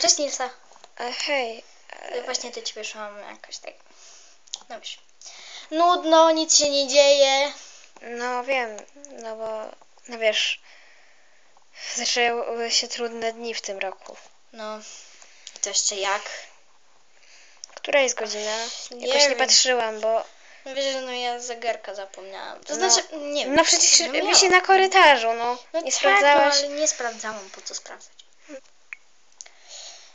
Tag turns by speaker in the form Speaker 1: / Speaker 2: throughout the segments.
Speaker 1: cześć Nilsa.
Speaker 2: E, hej,
Speaker 1: Ja Właśnie do ciebie szłam jakoś tak. No wiesz. Nudno, nic się nie dzieje.
Speaker 2: no wiem, no bo, no wiesz, zaczęły się trudne dni w tym roku.
Speaker 1: No, to jeszcze jak.
Speaker 2: Która jest godzina?
Speaker 1: Nie
Speaker 2: Jakoś nie
Speaker 1: wiem.
Speaker 2: patrzyłam, bo,
Speaker 1: No wiesz, że no ja zegarka zapomniałam. To
Speaker 2: No.
Speaker 1: znaczy, nie wiem.
Speaker 2: no przecież
Speaker 1: no
Speaker 2: wisi na korytarzu, no.
Speaker 1: No
Speaker 2: nie
Speaker 1: tak,
Speaker 2: sprawdzałaś?
Speaker 1: No, ale nie sprawdzałam, po co sprawdzać.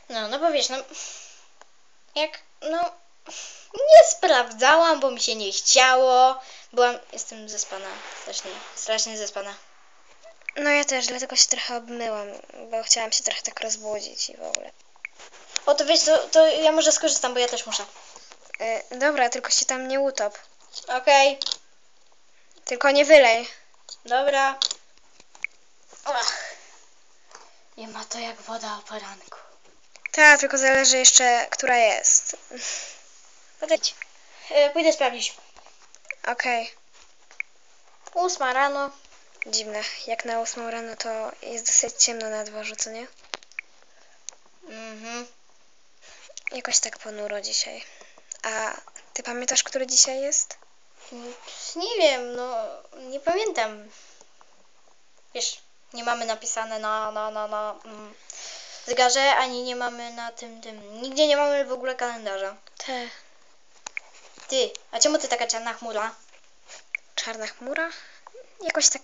Speaker 1: No, no bo wiesz, no jak, no nie sprawdzałam, bo mi się nie chciało. Byłam, jestem zespana, strasznie, strasznie zespana.
Speaker 2: No ja też, dlatego się trochę obmyłam, bo chciałam się trochę tak rozbudzić i w ogóle.
Speaker 1: O, to wiesz, to, to ja może skorzystam, bo ja też muszę.
Speaker 2: E, dobra, tylko się tam nie utop.
Speaker 1: Okej,
Speaker 2: Tylko nie wylej.
Speaker 1: dobra. Ach. Nie ma to jak woda o poranku.
Speaker 2: Tak, tylko zależy jeszcze, która jest.
Speaker 1: Podejdź. Pójdę sprawdzić.
Speaker 2: Okej,
Speaker 1: Ósma rano.
Speaker 2: dziwne. Jak na ósmą rano to jest dosyć ciemno na dworzu, co nie?
Speaker 1: Mhm.
Speaker 2: Jakoś tak ponuro dzisiaj. A ty pamiętasz, który dzisiaj jest?
Speaker 1: Nie wiem, no nie pamiętam. Wiesz, nie mamy napisane na, na, na, na mm, zegarze, ani nie mamy na tym, tym. Nigdzie nie mamy w ogóle kalendarza.
Speaker 2: Te.
Speaker 1: Ty, a czemu ty taka czarna chmura?
Speaker 2: Czarna chmura? Jakoś tak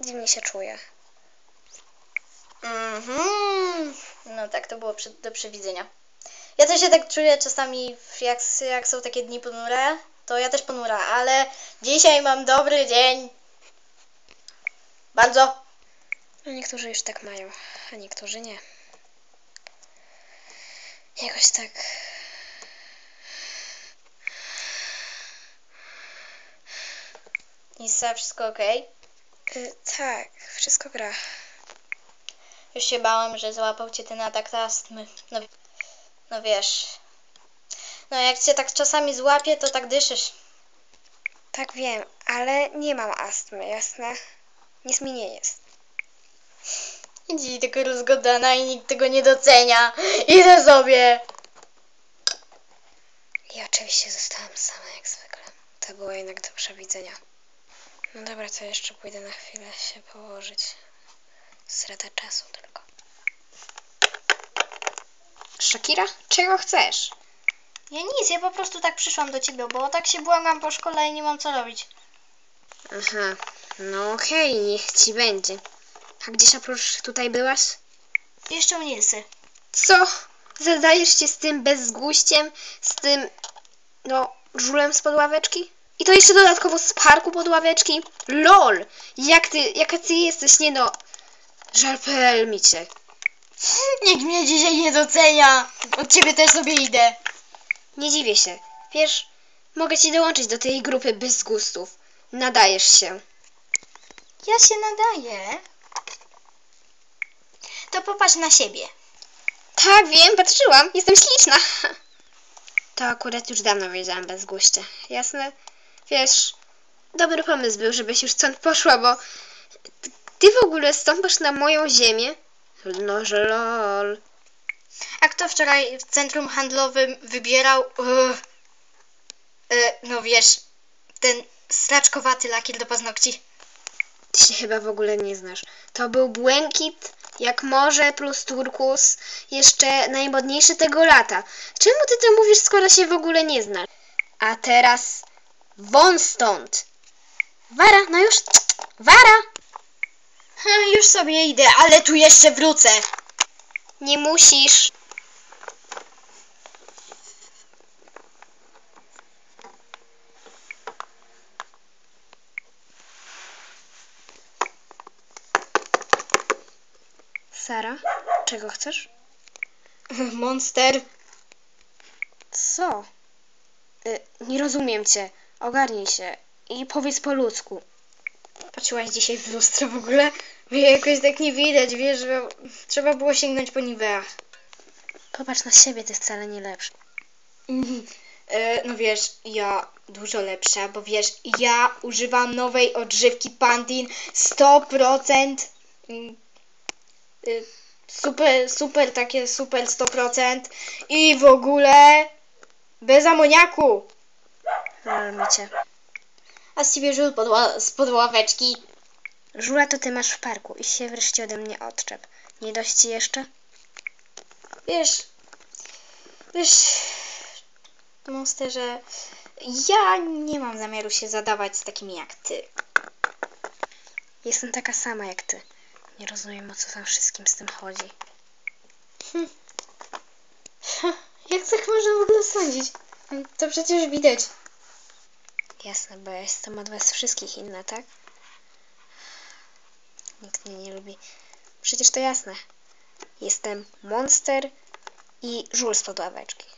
Speaker 2: dziwnie się czuję.
Speaker 1: Mhm. No tak, to było przy, do przewidzenia. Ja też się tak czuję czasami, jak, jak są takie dni ponure, to ja też ponura, ale dzisiaj mam dobry dzień. Bardzo.
Speaker 2: No niektórzy już tak mają, a niektórzy nie. Jakoś tak.
Speaker 1: Nisa, wszystko ok?
Speaker 2: Y, tak, wszystko gra.
Speaker 1: Już się bałam, że złapał cię ten atak astmy. No, no wiesz. No jak cię tak czasami złapie, to tak dyszysz.
Speaker 2: Tak wiem, ale nie mam astmy, jasne? Nic mi nie jest.
Speaker 1: Idź tylko rozgodana i nikt tego nie docenia. Idę sobie.
Speaker 2: I oczywiście zostałam sama jak zwykle. To było jednak do przewidzenia. No dobra, to jeszcze pójdę na chwilę się położyć. Strata czasu tylko.
Speaker 3: Shakira, czego chcesz?
Speaker 1: Ja nic, ja po prostu tak przyszłam do ciebie, bo tak się błagam po szkole i nie mam co robić.
Speaker 3: Aha, no okej, niech ci będzie. A gdzieś oprócz tutaj byłaś?
Speaker 1: Jeszcze u Nilsy.
Speaker 3: Co? Zadajesz się z tym bezguściem? Z tym, no, żulem z ławeczki? I to jeszcze dodatkowo z parku pod ławeczki? LOL! Jak ty, jaka ty jesteś, nie no... Żal.pl mi cię.
Speaker 1: Nikt mnie dzisiaj nie docenia. Od ciebie też sobie idę.
Speaker 3: Nie dziwię się. Wiesz, mogę ci dołączyć do tej grupy bez gustów. Nadajesz się.
Speaker 1: Ja się nadaję. To popatrz na siebie.
Speaker 3: Tak, wiem, patrzyłam. Jestem śliczna. To akurat już dawno wiedziałam bez guście. Jasne? Wiesz, dobry pomysł był, żebyś już stąd poszła, bo ty w ogóle stąpasz na moją ziemię? No, że lol.
Speaker 1: A kto wczoraj w centrum handlowym wybierał, e, no wiesz, ten straczkowaty lakier do paznokci?
Speaker 3: Ty się chyba w ogóle nie znasz. To był błękit jak morze plus turkus, jeszcze najmodniejszy tego lata. Czemu ty to mówisz, skoro się w ogóle nie znasz? A teraz won stąd. Wara, no już. Wara!
Speaker 1: Ha, już sobie idę, ale tu jeszcze wrócę.
Speaker 3: Nie musisz. Czego chcesz?
Speaker 1: Monster.
Speaker 3: Co? Y, nie rozumiem cię. Ogarnij się i powiedz po ludzku.
Speaker 1: Patrzyłaś dzisiaj w lustro w ogóle? Mnie jakoś tak nie widać, wiesz, że trzeba było sięgnąć po Nivea.
Speaker 3: Popatrz na siebie, ty wcale nie lepszy.
Speaker 1: Mhm. E, No wiesz, ja dużo lepsza, bo wiesz, ja używam nowej odżywki Pantin 100% mm, y, super, super, takie super 100% i w ogóle bez amoniaku.
Speaker 3: Cię.
Speaker 1: A z ciebie żul podła- z podławeczki.
Speaker 3: Żula to ty masz w parku i się wreszcie ode mnie odczep. Nie dość ci jeszcze?
Speaker 1: Wiesz, wiesz, monsterze, ja nie mam zamiaru się zadawać z takimi jak ty.
Speaker 3: Jestem taka sama jak ty. Nie rozumiem o co tam wszystkim z tym chodzi.
Speaker 1: Jak tak można w ogóle sądzić? To przecież widać.
Speaker 3: Jasne, bo ja jestem od was wszystkich inna, tak? Nikt mnie nie lubi. Przecież to jasne. Jestem monster i żul z podławeczki.